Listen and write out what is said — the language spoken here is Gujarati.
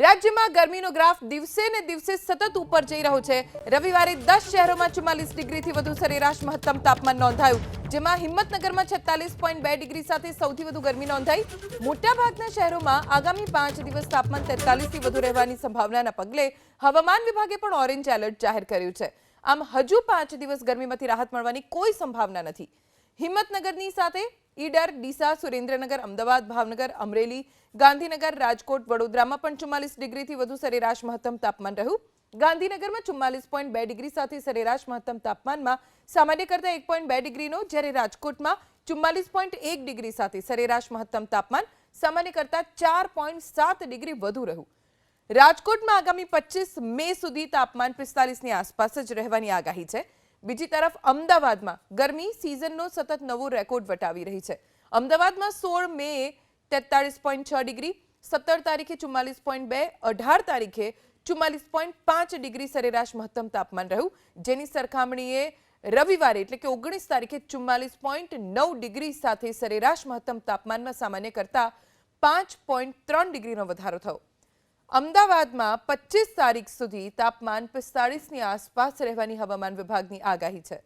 રાજ્યમાં ગરમીનો ગ્રાફ દિવસે ને દિવસે સતત ઉપર જઈ રહ્યો છે. રવિવારે દસ શહેરોમાં ચુમ્માલીસ ડિગ્રીથી વધુ સરેરાશ મહત્તમ તાપમાન નોંધાયું, જેમાં હિંમતનગરમાં છેતાલીસ પોઈન્ટ બે ડિગ્રી સાથે સૌથી વધુ ગરમી નોંધાઈ. મોટાભાગના શહેરોમાં આગામી પાંચ દિવસ તાપમાન તેતાલીસથી વધુ રહેવાની સંભાવનાના પગલે હવામાન વિભાગે પણ ઓરેન્જ એલર્ટ જાહેર કર્યું છે. આમ હજુ પાંચ દિવસ ગરમીમાંથી રાહત મળવાની કોઈ સંભાવના નથી. હિંમતનગરની સાથે ઈડર, ડીસા, સુરેન્દ્રનગર, અમદાવાદ, ભાવનગર, અમરેલી, ગાંધીનગર, રાજકોટ, વડોદરામાં પણ ચુમ્માલીસ ડિગ્રીથી વધુ સરેરાશ મહત્તમ તાપમાન રહ્યું. ગાંધીનગરમાં ચુમ્માલીસ પોઈન્ટ બે ડિગ્રી સાથે સરેરાશ મહત્તમ તાપમાનમાં સામાન્ય કરતાં એક પોઈન્ટ બે ડિગ્રીનો, જ્યારે રાજકોટમાં ચુમ્માલીસ પોઈન્ટ એક ડિગ્રી સાથે સરેરાશ મહત્તમ તાપમાન સામાન્ય કરતાં ચાર પોઈન્ટ સાત ડિગ્રી વધુ રહ્યું. રાજકોટમાં આગામી પચીસ મે સુધી તાપમાન પિસ્તાલીસની આસપાસ જ રહેવાની આગાહી છે. બીજી તરફ અમદાવાદમાં ગરમી સિઝનનો સતત નવો રેકોર્ડ વટાવી રહી છે. અમદાવાદમાં સોળ મે તેતાળીસ પોઈન્ટ છ ડિગ્રી, સત્તર તારીખે ચુમ્માલીસ પોઈન્ટ બે, અઢાર તારીખે ચુમ્માલીસ પોઈન્ટ પાંચ ડિગ્રી સરેરાશ મહત્તમ તાપમાન રહ્યું. જેની સરખામણીએ રવિવારે એટલે કે ઓગણીસ તારીખે ચુમ્માલીસ પોઈન્ટ નવ ડિગ્રી સાથે સરેરાશ મહત્તમ તાપમાનમાં સામાન્ય કરતાં પાંચ પોઈન્ટ ત્રણ ડિગ્રીનો વધારો થયો. અમદાવાદમાં પચીસ તારીખ સુધી તાપમાન પિસ્તાળીસની આસપાસ રહેવાની હવામાન વિભાગની આગાહી છે.